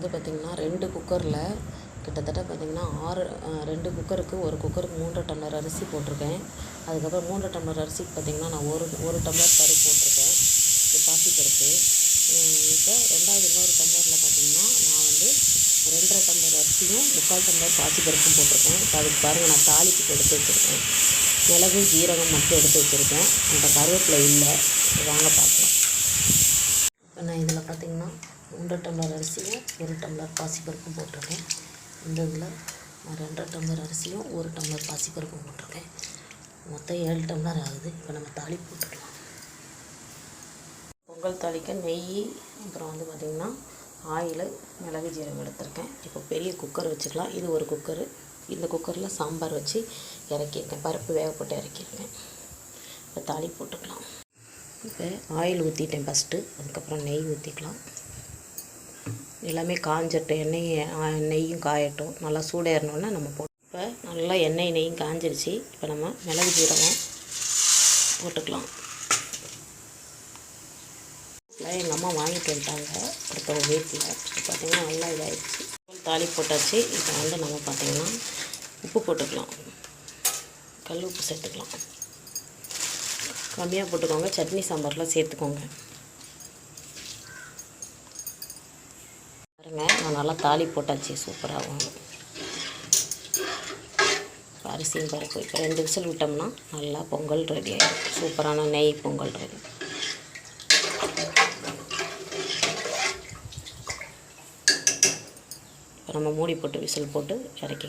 வந்து பார்த்திங்கன்னா ரெண்டு குக்கரில் கிட்டத்தட்ட பார்த்திங்கன்னா ஆறு ரெண்டு குக்கருக்கு ஒரு குக்கருக்கு மூன்றரை டம்ளர் அரிசி போட்டிருக்கேன். அதுக்கப்புறம் மூன்றரை டம்ளர் அரிசிக்கு பார்த்திங்கன்னா நான் ஒரு ஒரு டம்ளர் பருப்பு போட்டிருக்கேன். இது பாசிப்பருப்பு இப்போ ரெண்டாவது இன்னொரு டம்ளரில் பார்த்திங்கன்னா நான் வந்து ரெண்டரை டம்ளர் அரிசியும் முக்கால் டம்ளர் பாசிப்பருப்பும் போட்டிருக்கேன். இப்போ அதுக்கு பாருங்கள் நான் தாளிப்புக்கு எடுத்து வச்சுருக்கேன். மிளகும் ஜீரகம் மட்டும் எடுத்து வச்சுருக்கேன். அந்த கருவேப்பிலை இல்லை. வாங்க பார்க்கலாம். இப்போ நான் இதில் பார்த்திங்கன்னா ஒன்றரை டம்ளர் அரிசியும் ஒரு டம்ளர் பாசிப்பருப்பும் போட்டிருக்கேன். இந்த இதில் நான் ரெண்டரை டம்ளர் அரிசியும் ஒரு டம்ளர் பாசிப்பருப்பும் போட்டிருக்கேன். மொத்தம் ஏழு டம்ளர் ஆகுது. இப்போ நம்ம தாலி போட்டுக்கலாம். பொங்கல் தாளிக்க நெய் அப்புறம் வந்து பார்த்திங்கன்னா ஆயில் மிளகு ஜீரகம் எடுத்திருக்கேன். இப்போ பெரிய குக்கர் வச்சுக்கலாம். இது ஒரு குக்கரு. இந்த குக்கரில் சாம்பார் வச்சு இறக்கியிருக்கேன். பருப்பு வேக போட்டு இறக்கியிருக்கேன். இப்போ தாலி போட்டுக்கலாம். இப்போ ஆயில் ஊற்றிட்டேன் ஃபஸ்ட்டு அதுக்கப்புறம் நெய் ஊற்றிக்கலாம் எல்லாமே காஞ்சட்டும் எண்ணெய் நெய்யும் காயட்டும். நல்லா சூடேறினோன்னே நம்ம போட்டு இப்போ நல்லா எண்ணெய் நெய்யும் காஞ்சிருச்சு. இப்போ நம்ம மிளகு ஜீரகம் போட்டுக்கலாம். எங்கள் அம்மா வாங்கிட்டு வந்துட்டாங்க. ஒருத்தவங்க வீட்டில் பார்த்திங்கன்னா நல்லா இதாகிடுச்சு தாலி போட்டாச்சு. இப்போ வந்து நம்ம பார்த்திங்கன்னா உப்பு போட்டுக்கலாம். கல் உப்பு சேர்த்துக்கலாம். கம்மியாக போட்டுக்கோங்க. சட்னி சாம்பார்லாம் சேர்த்துக்கோங்க பாருங்க நான் நல்லா தாலி போட்டாச்சு சூப்பராகும் அரிசியும் பருப்பு இப்போ ரெண்டு விசில் விட்டோம்னா நல்லா பொங்கல் ரெடி ஆகிடும் சூப்பரான நெய் பொங்கல் ரெடி இப்போ நம்ம மூடி போட்டு விசில் போட்டு இறக்கி